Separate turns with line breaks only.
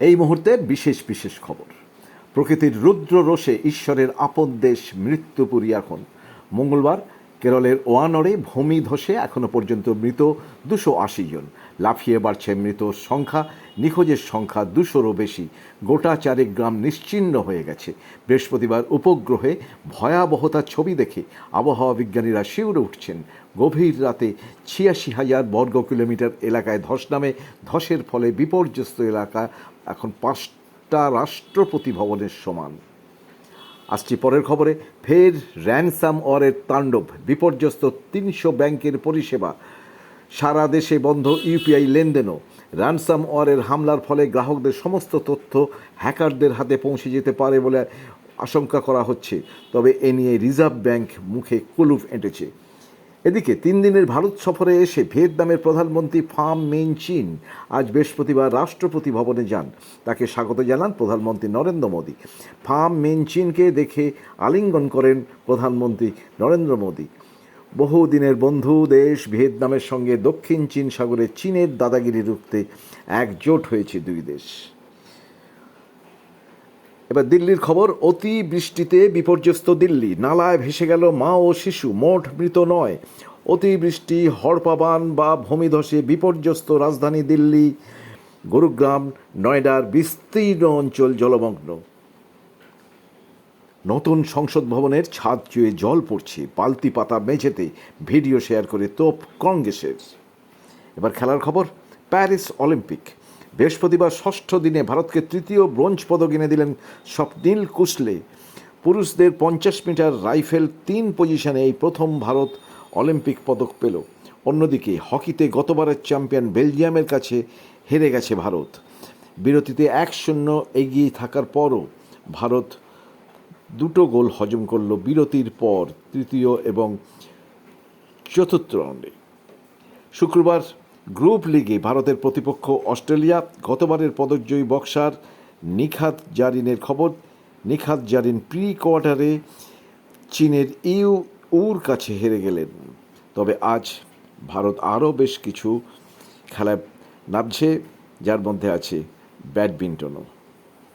এই মুহূর্তের বিশেষ বিশেষ খবর। প্রকৃতির রুদ্র রোষে ঈশ্বরের আপন দেশ মৃত্যুপুরী এখন। মঙ্গলবার কেরলের ওয়ানরে ভূমি ধসে এখনও পর্যন্ত মৃত দুশো আশি জন। লাফিয়ে বাড়ছে মৃত সংখ্যা, নিখোঁজের সংখ্যা দুশোরও বেশি। গোটা চারেক গ্রাম নিশ্চিহ্ন হয়ে গেছে। বৃহস্পতিবার উপগ্রহে ভয়াবহতার ছবি দেখে আবহাওয়া বিজ্ঞানীরা শিউরে উঠছেন। গভীর রাতে ছিয়াশি হাজার বর্গ কিলোমিটার এলাকায় ধস নামে। ধসের ফলে বিপর্যস্ত এলাকা এখন পাঁচটা রাষ্ট্রপতি ভবনের সমান। আসছি পরের খবরে, ফের র্যানসাম ওয়ারের তাণ্ডব, বিপর্যস্ত তিনশো ব্যাংকের পরিষেবা। সারা দেশে বন্ধ ইউপিআই লেনদেনও। র্যানসাম ওয়ারের হামলার ফলে গ্রাহকদের সমস্ত তথ্য হ্যাকারদের হাতে পৌঁছে যেতে পারে বলে আশঙ্কা করা হচ্ছে। তবে এ নিয়ে রিজার্ভ ব্যাংক মুখে কুলুপ এঁটেছে। এদিকে তিন দিনের ভারত সফরে এসে ভিয়েতনামের প্রধানমন্ত্রী ফাম মেইন চীন আজ বৃহস্পতিবার রাষ্ট্রপতি ভবনে যান। তাকে স্বাগত জানান প্রধানমন্ত্রী নরেন্দ্র মোদী। ফাম মেইন চিনকে দেখে আলিঙ্গন করেন প্রধানমন্ত্রী নরেন্দ্র মোদী। বহুদিনের বন্ধু দেশ ভিয়েতনামের সঙ্গে দক্ষিণ চীন সাগরে চীনের দাদাগিরি রুখতে একজোট হয়েছে দুই দেশ। এবার দিল্লির খবর, অতি বৃষ্টিতে বিপর্যস্ত দিল্লি। নালায় ভেসে গেল মা ও শিশু, মোট মৃত নয়। অতিবৃষ্টি হড়পাবান বা ভূমিধসে বিপর্যস্ত রাজধানী দিল্লি, গুরুগ্রাম, নয়ডার বিস্তীর্ণ অঞ্চল জলমগ্ন। নতুন সংসদ ভবনের ছাদ চুয়ে জল পড়ছে পালতি পাতা মেঝেতে ভিডিও শেয়ার করে তোপ কংগ্রেসের। এবার খেলার খবর, প্যারিস অলিম্পিক। বৃহস্পতিবার ষষ্ঠ দিনে ভারতকে তৃতীয় ব্রোঞ্জ পদক এনে দিলেন স্বপ্নীল কুসলে পুরুষদের পঞ্চাশ মিটার রাইফেল তিন পজিশনে এই প্রথম ভারত অলিম্পিক পদক পেল। অন্যদিকে হকিতে গতবারের চ্যাম্পিয়ন বেলজিয়ামের কাছে হেরে গেছে ভারত। বিরতিতে এক শূন্য এগিয়ে থাকার পরও ভারত দুটো গোল হজম করল বিরতির পর তৃতীয় এবং চতুর্থ রাউন্ডে। শুক্রবার গ্রুপ লিগে ভারতের প্রতিপক্ষ অস্ট্রেলিয়া গতবারের পদকজয়ী বক্সার নিখাত জারিনের খবর। নিখাত জারিন প্রি কোয়ার্টারে চীনের ইউ উর কাছে হেরে গেলেন। তবে আজ ভারত আরও বেশ কিছু খেলায় নামছে, যার মধ্যে আছে ব্যাডমিন্টনও।